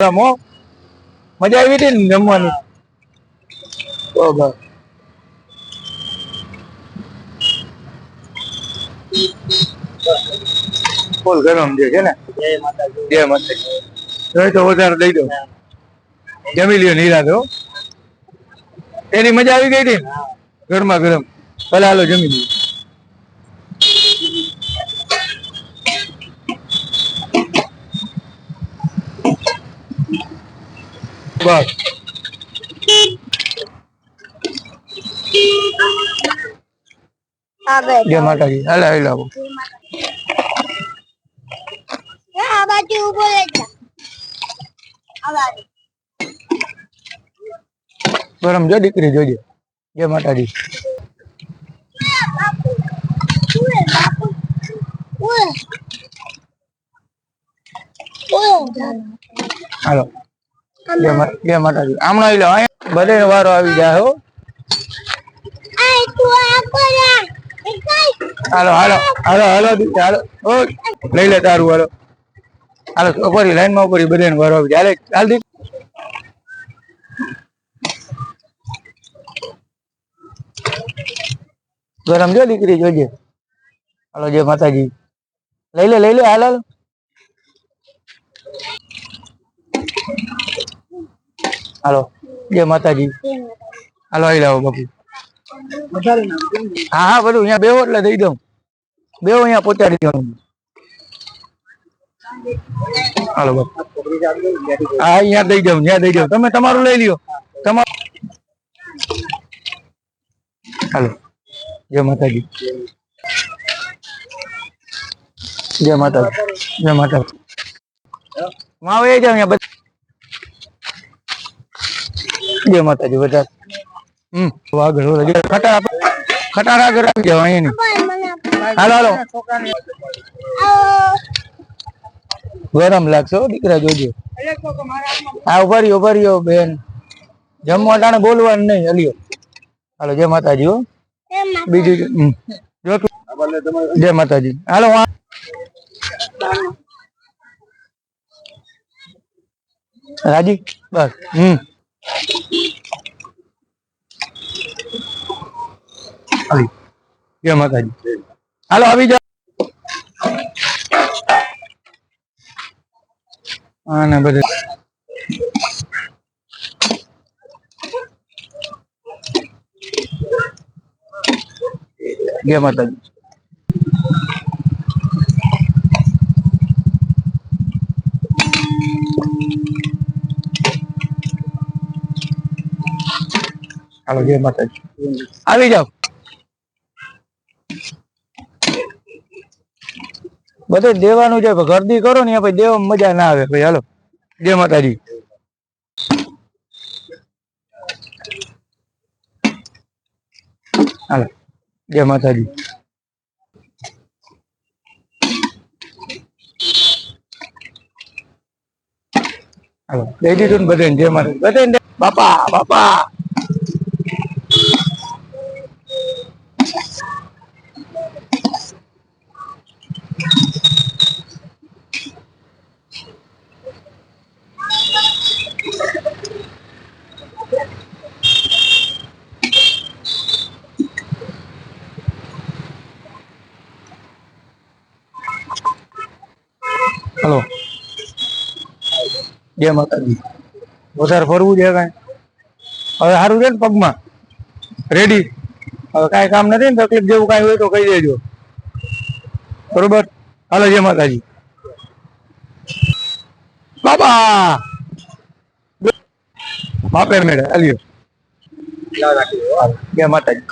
રમો મજા આવી હતી ને જમવાની? બરાબર. ફૂલ ગરમ જે છે ને. જય માતાજી. જોઈ તો વધારે લઈ દો જમી લ્યો નિરાતે એની મજા આવી ગઈ હતી? ગરમા ગરમ. ભલે હાલો જમી લઈએ બસ જય માતાજી. હાલે હાલે આવો. આ બાજુ ઊભો રહી જા આ બાજુ ગરમ જો દીકરી જોજે. જય માતાજી. હાલો. જય માતાજી. હમણાં આવી લો બધે વારો આવી જાય હો. હાલો હાલો હાલો હાલો દીકરી હાલો. ઓ લઈ લે તારું હાલો. હાલો ઉપરી લાઈનમાં ઉપરી બધે વારો આવી જાય. હાલ દીક ગરમ જો દીકરી જોજે. હાલો જય માતાજી. લઈ લે લઈ લે હાલ હાલ. હાલો. જય માતાજી. હાલો, આવી લાવો બાપુ. હા હા, બધું અહીંયા બેવો એટલે દઈ દઉં. બેવો અહીંયા પહોંચાડી દઉં હાલો, બાપુ. હા, અહીંયા દઈ દઉં ત્યાં દઈ દઉં. તમે તમારું લઈ લ્યો. તમારું. હાલો. જય માતાજી. જય માતાજી. જય માતાજી. માવે જાવ અહીંયા જય માતાજી, બધા. હમ. બેન. જમવા ટાણે બોલવાનું નહીં, હલ્યો. હાલો, જય માતાજી, હો. બીજું જય માતાજી. હાલો રાજી? બસ. હમ. જય માતાજી. હાલો આવી જાઓ. આને બધે જય માતાજી. હાલો જય માતાજી આવી જાઓ. બધે દેવાનું છે ગરદી કરો ને પછી દેવા મજા ના આવે. ભાઈ હાલો. જય માતાજી. હાલો. જય માતાજી. હાલો. દઈ દીધું ને બધે જય માતાજી. બધે બાપા બાપા. હલો. જય માતાજી. વધારે ફરવું છે કઈ? હવે સારું છે ને પગમાં? રેડી હવે કાંઈ કામ નથી ને તકલીફ જેવું કાંઈ હોય તો કહી દેજો. બરોબર? હાલો, જય માતાજી. બાબા! બાપે મેળે, હાલ્યો. જય માતાજી.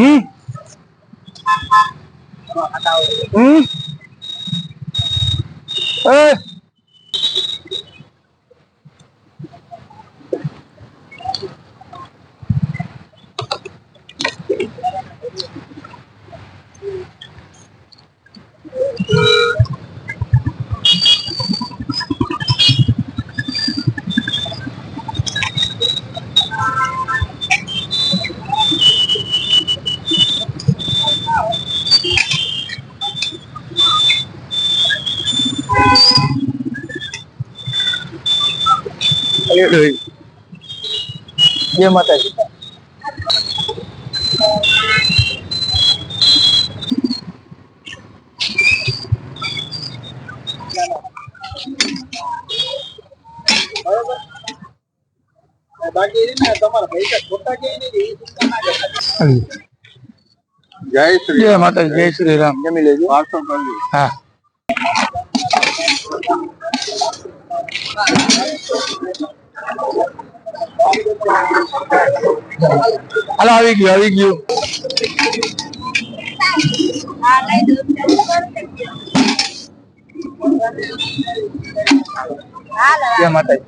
હમ હમ જય માતાજી. જય શ્રી જય માતાજી જય શ્રી રામ. જમી લેજો. હા. હાલો આવી ગયું આવી ગયું. જય માતાજી.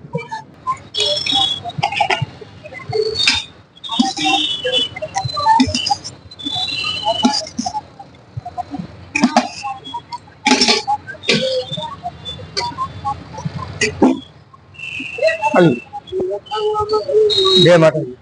જય માતાજી